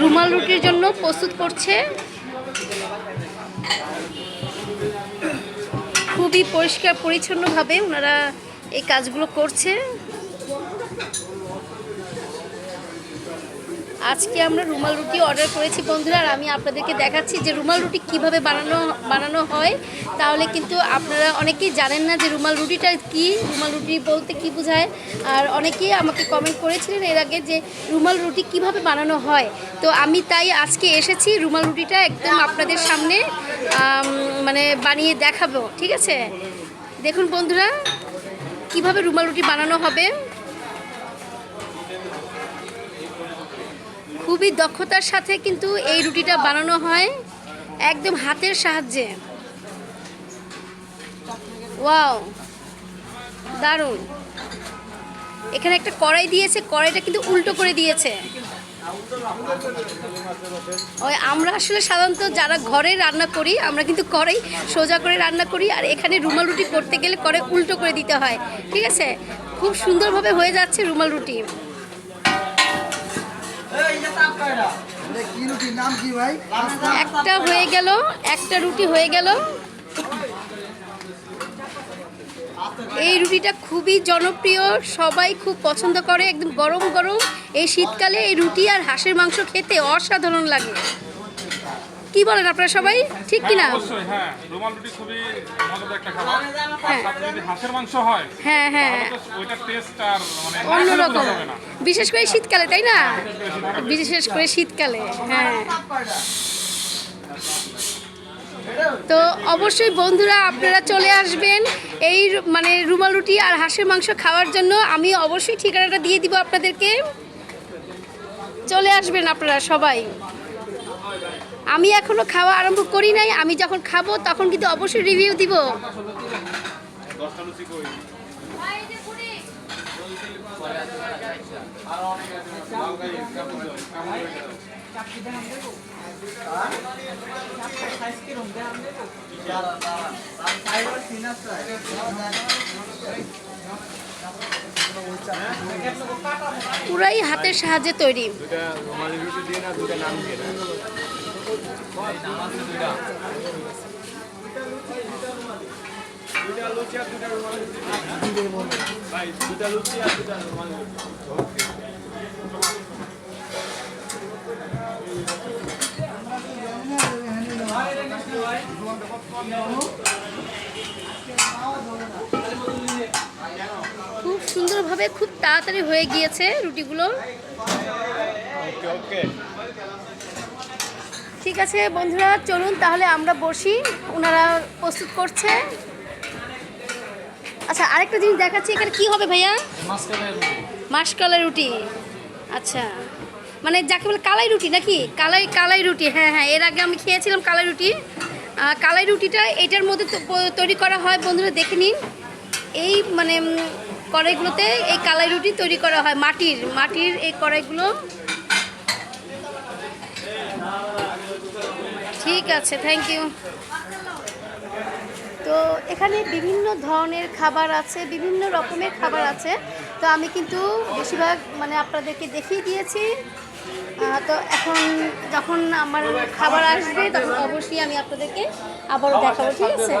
রুমাল রুটির জন্য প্রস্তুত করছে। খুবই পরিষ্কার পরিচ্ছন্নভাবে ওনারা এই কাজগুলো করছে। আজকে আমরা রুমাল রুটি অর্ডার করেছি বন্ধুরা, আর আমি আপনাদেরকে দেখাচ্ছি যে রুমাল রুটি কীভাবে বানানো বানানো হয়। তাহলে কিন্তু আপনারা অনেকেই জানেন না যে রুমাল রুটিটা কি, রুমাল রুটি বলতে কি বোঝায়। আর অনেকেই আমাকে কমেন্ট করেছিলেন এর আগে যে রুমাল রুটি কীভাবে বানানো হয়। তো আমি তাই আজকে এসেছি রুমাল রুটিটা একদম আপনাদের সামনে মানে বানিয়ে দেখাবো, ঠিক আছে? দেখুন বন্ধুরা, কীভাবে রুমাল রুটি বানানো হবে। খুবই দক্ষতার সাথে কিন্তু এই রুটিটা বানানো হয় একদম হাতের সাহায্যে। ওয়াও, দারুণ। এখানে একটা কড়াই দিয়েছে, কড়াইটা কিন্তু উল্টো করে দিয়েছে। ওই আমরা আসলে সাধারণত যারা ঘরে রান্না করি, আমরা কিন্তু কড়াই সোজা করে রান্না করি, আর এখানে রুমাল রুটি করতে গেলে কড়াই উল্টো করে দিতে হয়। ঠিক আছে? খুব সুন্দরভাবে হয়ে যাচ্ছে রুমাল রুটি এটা কি রুটির নাম কি ভাই একটা হয়ে গেল, একটা রুটি হয়ে গেল। এই রুটিটা খুবই জনপ্রিয়, সবাই খুব পছন্দ করে, একদম গরম গরম। এই শীতকালে এই রুটি আর হাঁসের মাংস খেতে অসাধারণ লাগে। কি বলেন আপনারা সবাই? ঠিক কিনা? অবশ্যই হ্যাঁ। রুমাল রুটি খুবই মজাদার একটা খাবার। হ্যাঁ। যদি হাঁসের মাংস হয় হ্যাঁ হ্যাঁ। ওইটার টেস্ট আর মানে না অন্যরকম না। বিশেষ করে শীতকালে তাই না? বিশেষ করে শীতকালে। হ্যাঁ। তো অবশ্যই বন্ধুরা আপনারা চলে আসবেন এই মানে রুমাল রুটি আর হাঁসের মাংস খাওয়ার জন্য। আমি অবশ্যই ঠিকানাটা দিয়ে দিব আপনাদেরকে। চলে আসবেন আপনারা সবাই। আমি এখনও খাওয়া আরম্ভ করি নাই, আমি যখন খাব তখন কিন্তু অবশ্যই রিভিউ দিব। পুরাই হাতের সাহায্যে তৈরি। খুব সুন্দরভাবে খুব তাড়াতাড়ি হয়ে গিয়েছে রুটিগুলো। ঠিক আছে বন্ধুরা চলুন তাহলে আমরা বসি। ওনারা প্রস্তুত করছে। আচ্ছা আরেকটা জিনিস দেখাচ্ছি এখানে কি হবে ভাইয়া? মাসকলাই রুটি। আচ্ছা মানে যাকে বলে কালাই রুটি নাকি? কালাই কালাই রুটি হ্যাঁ হ্যাঁ এর আগে আমি খেয়েছিলাম কালাই রুটি। কালাই রুটিটা এটার মধ্যে তো তৈরি করা হয় বন্ধুরা দেখে নিন। এই মানে কড়াইগুলোতে এই কালাই রুটি তৈরি করা হয় মাটির মাটির এই কড়াইগুলো। ঠিক আছে থ্যাংক ইউ তো এখানে বিভিন্ন ধরনের খাবার আছে বিভিন্ন রকমের খাবার আছে। তো আমি কিন্তু বেশিরভাগ মানে আপনাদেরকে দেখিয়ে দিয়েছি। তো এখন যখন আমার খাবার আসবে তখন অবশ্যই আমি আপনাদেরকে আবারও দেখাবো ঠিক আছে?